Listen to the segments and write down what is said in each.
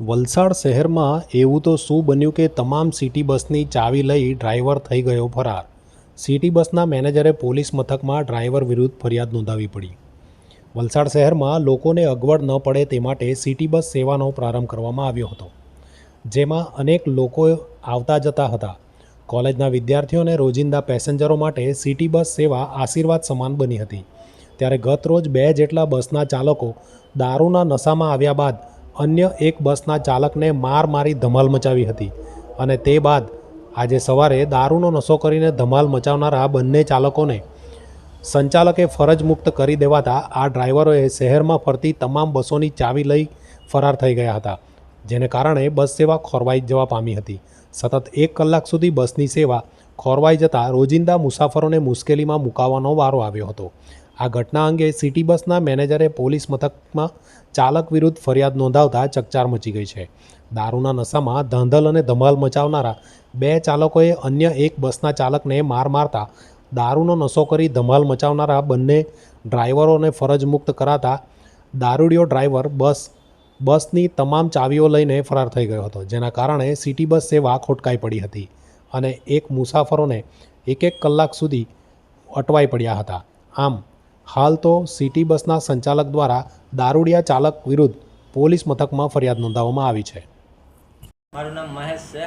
વલસાડ શહેરમાં એવું તો શું બન્યું કે તમામ સિટી બસની ચાવી લઈ ડ્રાઈવર થઈ ગયો ફરાર. સિટી બસના મેનેજરે પોલીસ મથકમાં ડ્રાઈવર વિરુદ્ધ ફરિયાદ નોંધાવી પડી. વલસાડ શહેરમાં લોકોને અગવડ ન પડે તે માટે સિટી બસ સેવાનો પ્રારંભ કરવામાં આવ્યો હતો, જેમાં અનેક લોકો આવતા જતા હતા. કોલેજના વિદ્યાર્થીઓ અને રોજિંદા પેસેન્જરો માટે સિટી બસ સેવા આશીર્વાદ સમાન બની હતી. ત્યારે ગત રોજ બે જેટલા બસના ચાલકો દારૂના નશામાં આવ્યા બાદ અન્ય એક બસના ચાલકને માર મારી ધમાલ મચાવી હતી અને તે બાદ આજે સવારે દારૂનો નશો કરીને ધમાલ મચાવનારા બંને ચાલકોને સંચાલકે ફરજ મુક્ત કરી દેવાતા આ ડ્રાઈવરોએ શહેરમાં ફરતી તમામ બસોની ચાવી લઈ ફરાર થઈ ગયા હતા, જેને કારણે બસ સેવા ખોરવાઈ જવા પામી હતી. સતત એક કલાક સુધી બસની સેવા ખોરવાઈ જતાં રોજિંદા મુસાફરોને મુશ્કેલીમાં મુકાવવાનો વારો આવ્યો હતો. આ ઘટના અંગે સિટી બસના મેનેજરે પોલીસ મથકમાં ચાલક વિરુદ્ધ ફરિયાદ નોંધાવતા ચકચાર મચી ગઈ છે. દારૂના નશામાં ધાંધલ અને ધમાલ મચાવનારા બે ચાલકોએ અન્ય એક બસના ચાલકને માર મારતા દારૂનો નશો કરી ધમાલ મચાવનારા બંને ડ્રાઈવરોને ફરજ મુક્ત કરાતા દારૂડિયો ડ્રાઈવર બસ, બસની તમામ ચાવીઓ લઈને ફરાર થઈ ગયો હતો, જેના કારણે સિટી બસ સેવા ખોટકાઈ પડી હતી અને એક મુસાફરોને એક એક કલાક સુધી અટવાઈ પડ્યા હતા. આમ હાલ તો સિટી બસના સંચાલક દ્વારા દારૂડિયા ચાલક વિરુદ્ધ પોલીસ મથકમાં ફરિયાદ નોંધાવવામાં આવી છે. મારું નામ મહેશ છે.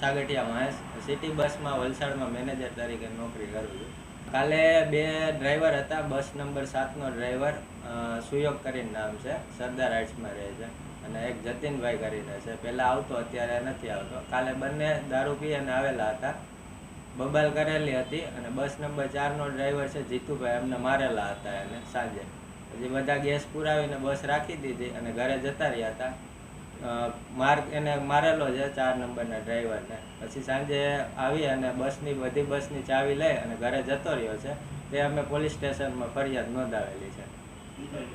સાગઠિયા મહેશ. સિટી બસમાં વલસાડમાં મેનેજર તરીકે નોકરી કરું છું. કાલે બે ડ્રાઈવર હતા. બસ નંબર સાતનો ડ્રાઈવર સુયોગ કરીને નામ છે. સરદાર હાઇટ્સમાં રહે છે અને એક જતીનભાઈ કરીને છે. પહેલાં આવતો, અત્યારે નથી આવતો. કાલે બંને દારૂ પી અને આવેલા હતા. બબાલ કરેલી હતી અને બસ નંબર ચારનો ડ્રાઈવર છે જીતુભાઈ, એમને મારેલા હતા એને સાંજે. પછી બધા ગેસ પુરાવીને બસ રાખી દીધી અને ઘરે જતા રહ્યા હતા. માર્ગ માર, એને મારેલો છે ચાર નંબરના ડ્રાઈવરને. પછી સાંજે આવી અને બસની, બધી બસની ચાવી લઈ અને ઘરે જતો રહ્યો છે. તે અમે પોલીસ સ્ટેશનમાં ફરિયાદ નોંધાવેલી છે.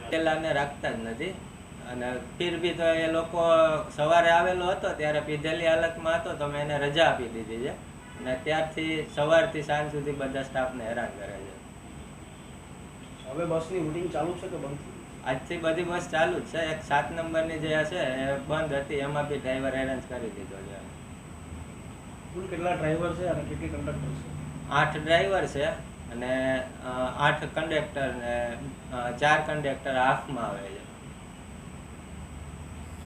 પેલાને રાખતા જ નથી. અને ફીર બી તો એ લોકો સવારે આવેલો હતો, ત્યારે પીધેલી હાલતમાં હતો, તો મેં એને રજા આપી દીધી છે. અને ત્યારથી સવારથી સાંજ સુધી બધા સ્ટાફને હેરાન કરે છે. હવે બસની રૂટિંગ ચાલુ છે કે બંધ? આજથી બધી બસ ચાલુ જ છે. એક સાત નંબરની જે હશે એ બંધ હતી. એમાં બી ડ્રાઈવર એરેન્જ કરી દીધો છે. કુલ કેટલા ડ્રાઈવર છે અને કેટલી કંડક્ટર છે? આઠ ડ્રાઈવર છે અને આઠ કંડક્ટર ને ચાર કંડક્ટર હાફમાં આવે છે.